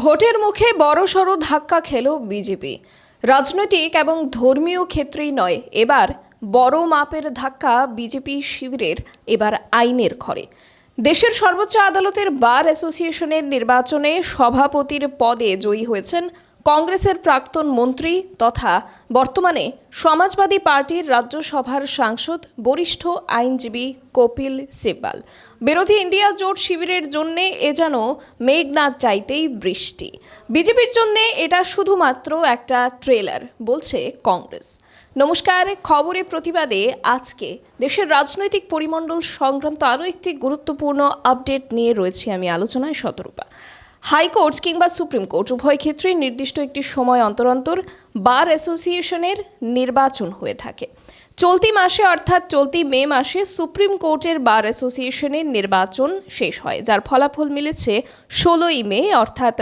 ভোটের মুখে বড়সড় ধাক্কা খেল বিজেপি। রাজনৈতিক এবং ধর্মীয় ক্ষেত্রেই নয়, এবার বড় মাপের ধাক্কা বিজেপি শিবিরের, এবার আইনের ঘরে। দেশের সর্বোচ্চ আদালতের বার অ্যাসোসিয়েশনের নির্বাচনে সভাপতির পদে জয়ী হয়েছেন কংগ্রেসের প্রাক্তন মন্ত্রী তথা বর্তমানে সমাজবাদী পার্টির রাজ্যসভার সাংসদ বরিষ্ঠ আইনজীবী কপিল সিব্বাল। বিরোধী ইন্ডিয়া জোট শিবিরের জন্য এ যেন মেঘনাথ চাইতেই বৃষ্টি। বিজেপির জন্য এটা শুধুমাত্র একটা ট্রেলার, বলছে কংগ্রেস। নমস্কার, খবরে প্রতিবাদে আজকে দেশের রাজনৈতিক পরিমণ্ডল সংক্রান্ত আরও একটি গুরুত্বপূর্ণ আপডেট নিয়ে রয়েছে আমি, আলোচনায় শতরূপা হাইকোর্ট কিংবা সুপ্রিম কোর্ট উভয় ক্ষেত্রেই নির্দিষ্ট একটি সময় অন্তর অন্তর বার অ্যাসোসিয়েশনের নির্বাচন হয়ে থাকে। চলতি মাসে অর্থাৎ চলতি মে মাসে সুপ্রিম কোর্টের বার অ্যাসোসিয়েশনের নির্বাচন শেষ হয়, যার ফলাফল মিলেছে ষোলোই মে, অর্থাৎ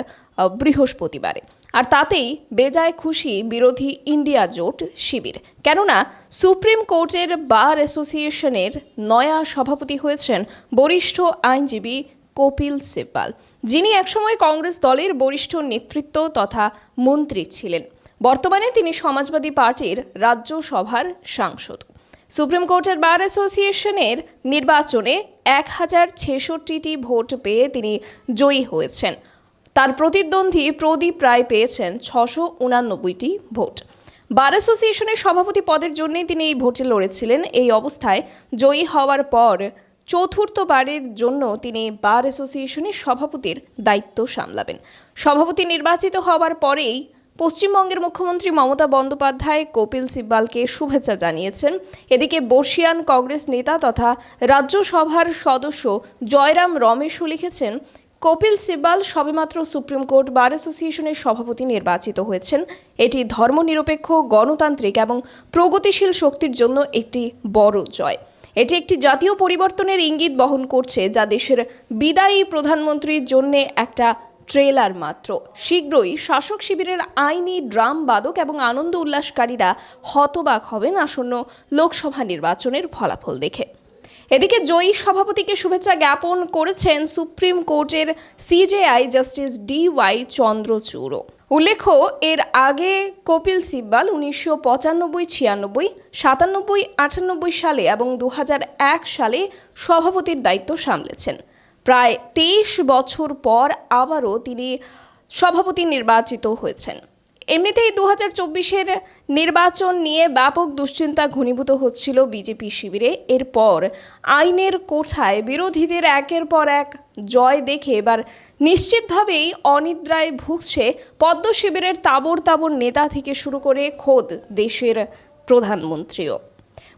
বৃহস্পতিবারে। আর তাতেই বেজায় খুশি বিরোধী ইন্ডিয়া জোট শিবির। কেননা সুপ্রিম কোর্টের বার অ্যাসোসিয়েশনের নয়া সভাপতি হয়েছেন বরিষ্ঠ আইনজীবী কপিল সিব্বাল, যিনি একসময় কংগ্রেস দলের বরিষ্ঠ নেতৃত্ব তথা মন্ত্রী ছিলেন। বর্তমানে তিনি সমাজবাদী পার্টির রাজ্যসভার সাংসদ। সুপ্রিম কোর্টের বার অ্যাসোসিয়েশনের নির্বাচনে এক হাজার ছেষট্টিটি ভোট পেয়ে তিনি জয়ী হয়েছেন। তার প্রতিদ্বন্দ্বী প্রদীপ রায় পেয়েছেন ছশো উনানব্বইটি ভোট। বার অ্যাসোসিয়েশনের সভাপতি পদের জন্যই তিনি এই ভোটে লড়েছিলেন। এই অবস্থায় জয়ী হওয়ার পর চতুর্থবারের জন্য তিনি বার অ্যাসোসিয়েশনের সভাপতির দায়িত্ব সামলাবেন। সভাপতি নির্বাচিত হওয়ার পরেই পশ্চিমবঙ্গের মুখ্যমন্ত্রী মমতা বন্দ্যোপাধ্যায়, কপিল সিব্বালকে শুভেচ্ছা জানিয়েছেন। এদিকে বর্ষিয়ান কংগ্রেস নেতা তথা রাজ্যসভার সদস্য জয়রাম রমেশও লিখেছেন, কপিল সিব্বাল সবেমাত্র সুপ্রিম কোর্ট বার অ্যাসোসিয়েশনের সভাপতি নির্বাচিত হয়েছেন। এটি ধর্মনিরপেক্ষ, গণতান্ত্রিক এবং প্রগতিশীল শক্তির জন্য একটি বড় জয়। এটি একটি জাতীয় পরিবর্তনের ইঙ্গিত বহন করছে যা দেশের বিদায়ী প্রধানমন্ত্রীর জন্য একটা ট্রেলার মাত্র। শীঘ্রই শাসক শিবিরের আইনি ড্রাম বাদক এবং আনন্দ উল্লাসকারীরা হতবাক হবেন আসন্ন লোকসভা নির্বাচনের ফলাফল দেখে। এদিকে জয়ী সভাপতিকে শুভেচ্ছা জ্ঞাপন করেছেন সুপ্রিম কোর্টের CJI justice D Y Chandrachud উল্লেখ্য, এর আগে কপিল সিব্বাল উনিশশো পঁচানব্বই, ছিয়ানব্বই, সাতানব্বই, আটানব্বই সালে এবং দু সালে সভাপতির দায়িত্ব সামলেছেন। প্রায় তেইশ বছর পর আবারও তিনি সভাপতি নির্বাচিত হয়েছেন। এমনিতেই দু হাজার চব্বিশের নির্বাচন নিয়ে ব্যাপক দুশ্চিন্তা ঘনীভূত হচ্ছিল বিজেপি শিবিরে। এরপর আইনের কোঠায় বিরোধীদের একের পর এক জয় দেখে এবার নিশ্চিতভাবেই অনিদ্রায় ভুগছে পদ্ম শিবিরের তাবর তাবর নেতা থেকে শুরু করে খোদ দেশের প্রধানমন্ত্রীও।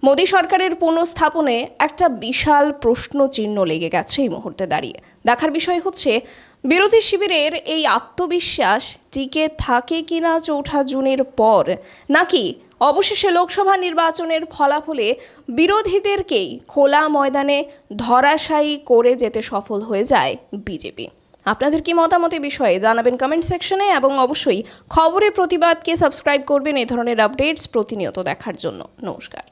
মোদী সরকারের পুনঃস্থাপনে একটা বিশাল প্রশ্ন চিহ্ন লেগে গেছে এই মুহূর্তে দাঁড়িয়ে। দেখার বিষয় হচ্ছে বিরোধী শিবিরের এই আত্মবিশ্বাস টিকে থাকে কিনা চৌঠা জুনের পর, নাকি অবশেষে লোকসভা নির্বাচনের ফলাফলে বিরোধীদেরকেই খোলা ময়দানে ধরাশায়ী করে যেতে সফল হয়ে যায় বিজেপি? আপনাদের কি মতামত বিষয়ে জানাবেন কমেন্ট সেকশনে এবং অবশ্যই খবরে প্রতিবাদকে সাবস্ক্রাইব করবেন এ ধরনের আপডেটস প্রতিনিয়ত দেখার জন্য। নমস্কার।